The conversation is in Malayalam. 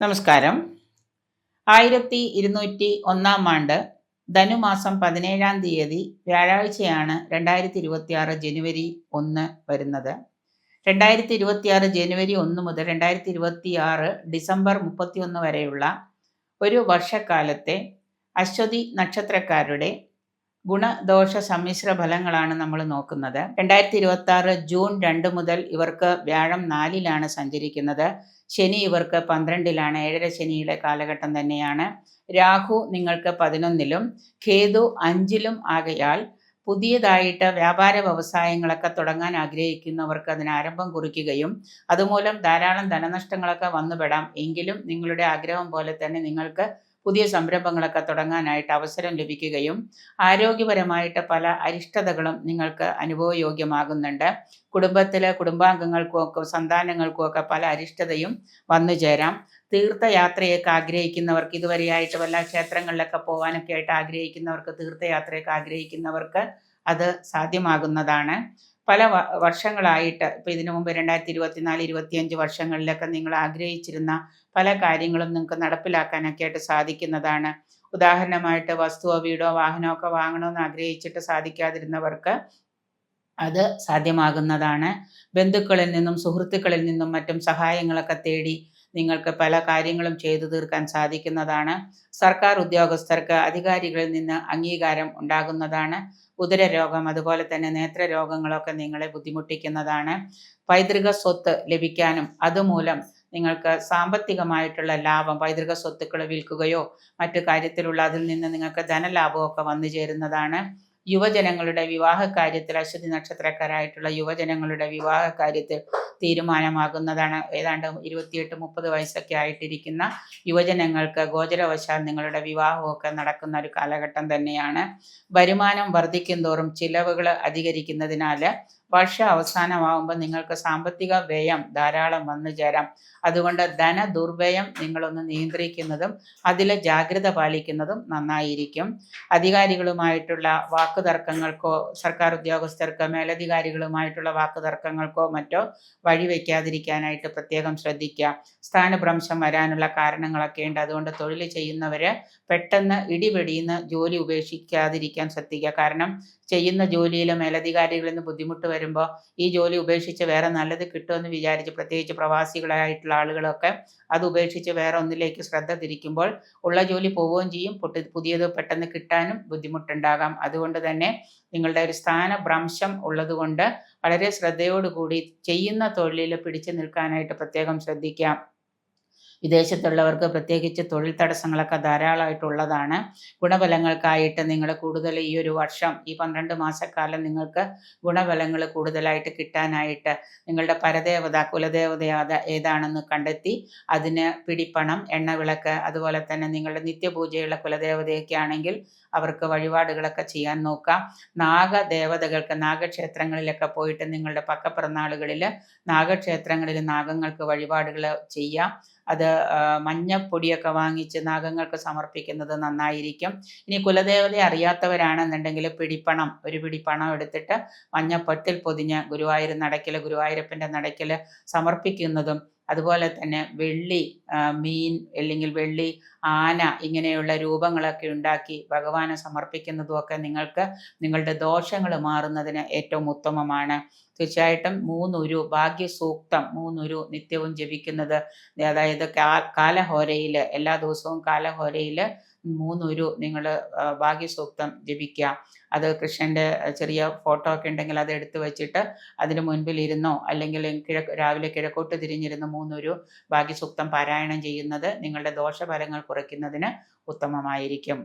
നമസ്കാരം. ആയിരത്തി ഇരുന്നൂറ്റി ഒന്നാം ആണ്ട് ധനുമാസം പതിനേഴാം തീയതി വ്യാഴാഴ്ചയാണ് രണ്ടായിരത്തി ഇരുപത്തി ആറ് ജനുവരി ഒന്ന് വരുന്നത്. രണ്ടായിരത്തി ഇരുപത്തി ആറ് ജനുവരി ഒന്ന് മുതൽ രണ്ടായിരത്തി ഇരുപത്തി ആറ് ഡിസംബർ മുപ്പത്തി ഒന്ന് വരെയുള്ള ഒരു വർഷക്കാലത്തെ അശ്വതി നക്ഷത്രക്കാരുടെ ഗുണദോഷ സമ്മിശ്ര ഫലങ്ങളാണ് നമ്മൾ നോക്കുന്നത്. രണ്ടായിരത്തി ഇരുപത്തി ആറ് ജൂൺ രണ്ട് മുതൽ ഇവർക്ക് വ്യാഴം നാലിലാണ് സഞ്ചരിക്കുന്നത്. ശനി ഇവർക്ക് പന്ത്രണ്ടിലാണ്. ഏഴര ശനിയുടെ കാലഘട്ടം തന്നെയാണ്. രാഹു നിങ്ങൾക്ക് പതിനൊന്നിലും കേതു അഞ്ചിലും ആകയാൽ പുതിയതായിട്ട് വ്യാപാര വ്യവസായങ്ങളൊക്കെ തുടങ്ങാൻ ആഗ്രഹിക്കുന്നവർക്ക് അതിന് ആരംഭം കുറിക്കുകയും അതുമൂലം ധാരാളം ധനനഷ്ടങ്ങളൊക്കെ വന്നുപെടാം. എങ്കിലും നിങ്ങളുടെ ആഗ്രഹം പോലെ തന്നെ നിങ്ങൾക്ക് പുതിയ സംരംഭങ്ങളൊക്കെ തുടങ്ങാനായിട്ട് അവസരം ലഭിക്കുകയും ആരോഗ്യപരമായിട്ട് പല അരിഷ്ടതകളും നിങ്ങൾക്ക് അനുഭവയോഗ്യമാകുന്നുണ്ട്. കുടുംബത്തിലെ സന്താനങ്ങൾക്കും ഒക്കെ പല അരിഷ്ടതയും വന്നു ചേരാം. തീർത്ഥയാത്രയൊക്കെ ആഗ്രഹിക്കുന്നവർക്ക് ഇതുവരെയായിട്ട് വല്ല ക്ഷേത്രങ്ങളിലൊക്കെ പോകാനൊക്കെ ആയിട്ട് ആഗ്രഹിക്കുന്നവർക്ക് തീർത്ഥയാത്രയൊക്കെ ആഗ്രഹിക്കുന്നവർക്ക് അത് സാധ്യമാകുന്നതാണ്. പല വർഷങ്ങളായിട്ട് ഇപ്പോൾ ഇതിനു മുമ്പ് രണ്ടായിരത്തി ഇരുപത്തിനാല് ഇരുപത്തിയഞ്ച് വർഷങ്ങളിലൊക്കെ നിങ്ങൾ ആഗ്രഹിച്ചിരുന്ന പല കാര്യങ്ങളും നിങ്ങൾക്ക് നടപ്പിലാക്കാനൊക്കെ ആയിട്ട് സാധിക്കുന്നതാണ്. ഉദാഹരണമായിട്ട് വസ്തുവോ വീടോ വാഹനമോ ഒക്കെ വാങ്ങണമെന്ന് ആഗ്രഹിച്ചിട്ട് സാധിക്കാതിരുന്നവർക്ക് അത് സാധ്യമാകുന്നതാണ്. ബന്ധുക്കളിൽ നിന്നും സുഹൃത്തുക്കളിൽ നിന്നും മറ്റും സഹായങ്ങളൊക്കെ തേടി നിങ്ങൾക്ക് പല കാര്യങ്ങളും ചെയ്തു തീർക്കാൻ സാധിക്കുന്നതാണ്. സർക്കാർ ഉദ്യോഗസ്ഥർക്ക് അധികാരികളിൽ നിന്ന് അംഗീകാരം ഉണ്ടാകുന്നതാണ്. ഉദരരോഗം അതുപോലെ തന്നെ നേത്രരോഗങ്ങളൊക്കെ നിങ്ങളെ ബുദ്ധിമുട്ടിക്കുന്നതാണ്. പൈതൃക സ്വത്ത് ലഭിക്കാനും അതുമൂലം നിങ്ങൾക്ക് സാമ്പത്തികമായിട്ടുള്ള ലാഭം പൈതൃക സ്വത്തുക്കൾ വിൽക്കുകയോ മറ്റു കാര്യത്തിലുള്ള അതിൽ നിന്ന് നിങ്ങൾക്ക് ധനലാഭമൊക്കെ വന്നു ചേരുന്നതാണ്. യുവജനങ്ങളുടെ വിവാഹ കാര്യത്തിൽ അശ്വതി നക്ഷത്രക്കാരായിട്ടുള്ള യുവജനങ്ങളുടെ വിവാഹ കാര്യത്തിൽ തീരുമാനമാകുന്നതാണ്. ഏതാണ്ട് ഇരുപത്തിയെട്ട് മുപ്പത് വയസ്സൊക്കെ ആയിട്ടിരിക്കുന്ന യുവജനങ്ങൾക്ക് ഗോചരവശാൽ നിങ്ങളുടെ വിവാഹമൊക്കെ നടക്കുന്ന ഒരു കാലഘട്ടം തന്നെയാണ്. വരുമാനം വർദ്ധിക്കും തോറും ചിലവുകൾ അധികരിക്കുന്നതിനാൽ വർഷ അവസാനമാകുമ്പോൾ നിങ്ങൾക്ക് സാമ്പത്തിക വ്യയം ധാരാളം വന്നു ചേരാം. അതുകൊണ്ട് ധന ദുർവ്യയം നിങ്ങളൊന്ന് നിയന്ത്രിക്കുന്നതും അതിൽ ജാഗ്രത പാലിക്കുന്നതും നന്നായിരിക്കും. അധികാരികളുമായിട്ടുള്ള വാക്കുതർക്കങ്ങൾക്കോ സർക്കാർ ഉദ്യോഗസ്ഥർക്ക് മേലധികാരികളുമായിട്ടുള്ള വാക്കുതർക്കങ്ങൾക്കോ മറ്റോ വഴിവെക്കാതിരിക്കാനായിട്ട് പ്രത്യേകം ശ്രദ്ധിക്കുക. സ്ഥാനഭ്രംശം വരാനുള്ള കാരണങ്ങളൊക്കെ ഉണ്ട്. അതുകൊണ്ട് തൊഴിൽ ചെയ്യുന്നവർ പെട്ടെന്ന് ഇടിപെടിയുന്ന ജോലി ഉപേക്ഷിക്കാതിരിക്കാൻ ശ്രദ്ധിക്കുക. കാരണം ചെയ്യുന്ന ജോലിയിൽ മേലധികാരികളിൽ നിന്ന് ബുദ്ധിമുട്ട് വരുമ്പോൾ ഈ ജോലി ഉപേക്ഷിച്ച് വേറെ നല്ലത് കിട്ടുമെന്ന് വിചാരിച്ച് പ്രത്യേകിച്ച് പ്രവാസികളായിട്ടുള്ള ആളുകളൊക്കെ അത് ഉപേക്ഷിച്ച് വേറെ ഒന്നിലേക്ക് ശ്രദ്ധ തിരിക്കുമ്പോൾ ഉള്ള ജോലി പോവുകയും ചെയ്യും. പുതിയത് പെട്ടെന്ന് കിട്ടാനും ബുദ്ധിമുട്ടുണ്ടാകാം. അതുകൊണ്ട് തന്നെ നിങ്ങളുടെ ഒരു സ്ഥാനഭ്രംശം ഉള്ളതുകൊണ്ട് വളരെ ശ്രദ്ധയോടുകൂടി ചെയ്യുന്ന തൊഴിലിൽ പിടിച്ചു നിൽക്കാനായിട്ട് പ്രത്യേകം ശ്രദ്ധിക്കാം. വിദേശത്തുള്ളവർക്ക് പ്രത്യേകിച്ച് തൊഴിൽ തടസ്സങ്ങളൊക്കെ ധാരാളമായിട്ടുള്ളതാണ്. ഗുണഫലങ്ങൾക്കായിട്ട് നിങ്ങൾ കൂടുതൽ ഈ ഒരു വർഷം ഈ പന്ത്രണ്ട് മാസക്കാലം നിങ്ങൾക്ക് ഗുണഫലങ്ങൾ കൂടുതലായിട്ട് കിട്ടാനായിട്ട് നിങ്ങളുടെ പരദേവത കുലദേവത ഏതാണെന്ന് കണ്ടെത്തി അതിന് പിടിപ്പണം എണ്ണവിളക്ക് അതുപോലെ തന്നെ നിങ്ങളുടെ നിത്യപൂജയുള്ള കുലദേവതയൊക്കെ ആണെങ്കിൽ അവർക്ക് വഴിപാടുകളൊക്കെ ചെയ്യാൻ നോക്കാം. നാഗദേവതകൾക്ക് നാഗക്ഷേത്രങ്ങളിലൊക്കെ പോയിട്ട് നിങ്ങളുടെ പക്കപ്പിറന്നാളുകളിൽ നാഗക്ഷേത്രങ്ങളിൽ നാഗങ്ങൾക്ക് വഴിപാടുകൾ ചെയ്യാം. അത് മഞ്ഞപ്പൊടിയൊക്കെ വാങ്ങിച്ച് നാഗങ്ങൾക്ക് സമർപ്പിക്കുന്നത് നന്നായിരിക്കും. ഇനി കുലദേവതയെ അറിയാത്തവരാണെന്നുണ്ടെങ്കിൽ പിടിപ്പണം ഒരു പിടിപ്പണം എടുത്തിട്ട് മഞ്ഞപ്പൊട്ടിൽ പൊതിഞ്ഞ് ഗുരുവായൂർ നടക്കൽ ഗുരുവായൂരപ്പന്റെ നടക്കൽ സമർപ്പിക്കുന്നതും അതുപോലെ തന്നെ വെള്ളി മീൻ അല്ലെങ്കിൽ വെള്ളി ആന ഇങ്ങനെയുള്ള രൂപങ്ങളൊക്കെ ഉണ്ടാക്കി ഭഗവാനെ സമർപ്പിക്കുന്നതുമൊക്കെ നിങ്ങൾക്ക് നിങ്ങളുടെ ദോഷങ്ങൾ മാറുന്നതിന് ഏറ്റവും ഉത്തമമാണ്. തീർച്ചയായിട്ടും മൂന്നുരു ഭാഗ്യസൂക്തം മൂന്നുരു നിത്യവും ജപിക്കുന്നത് അതായത് കാലഹോരയിൽ എല്ലാ ദിവസവും കാലഹോരയിൽ മൂന്നുരു നിങ്ങൾ ഭാഗ്യസൂക്തം ജപിക്കുക. അത് കൃഷ്ണന്റെ ചെറിയ ഫോട്ടോ ഒക്കെ ഉണ്ടെങ്കിൽ അത് എടുത്തു വെച്ചിട്ട് അതിന് മുൻപിൽ ഇരുന്നോ അല്ലെങ്കിൽ കിഴക്ക് രാവിലെ കിഴക്കോട്ട് തിരിഞ്ഞിരുന്ന് മൂന്നൊരു ഭാഗ്യസൂക്തം പാരായണം ചെയ്യുന്നത് നിങ്ങളുടെ ദോഷഫലങ്ങൾ കുറയ്ക്കുന്നതിന് ഉത്തമമായിരിക്കും.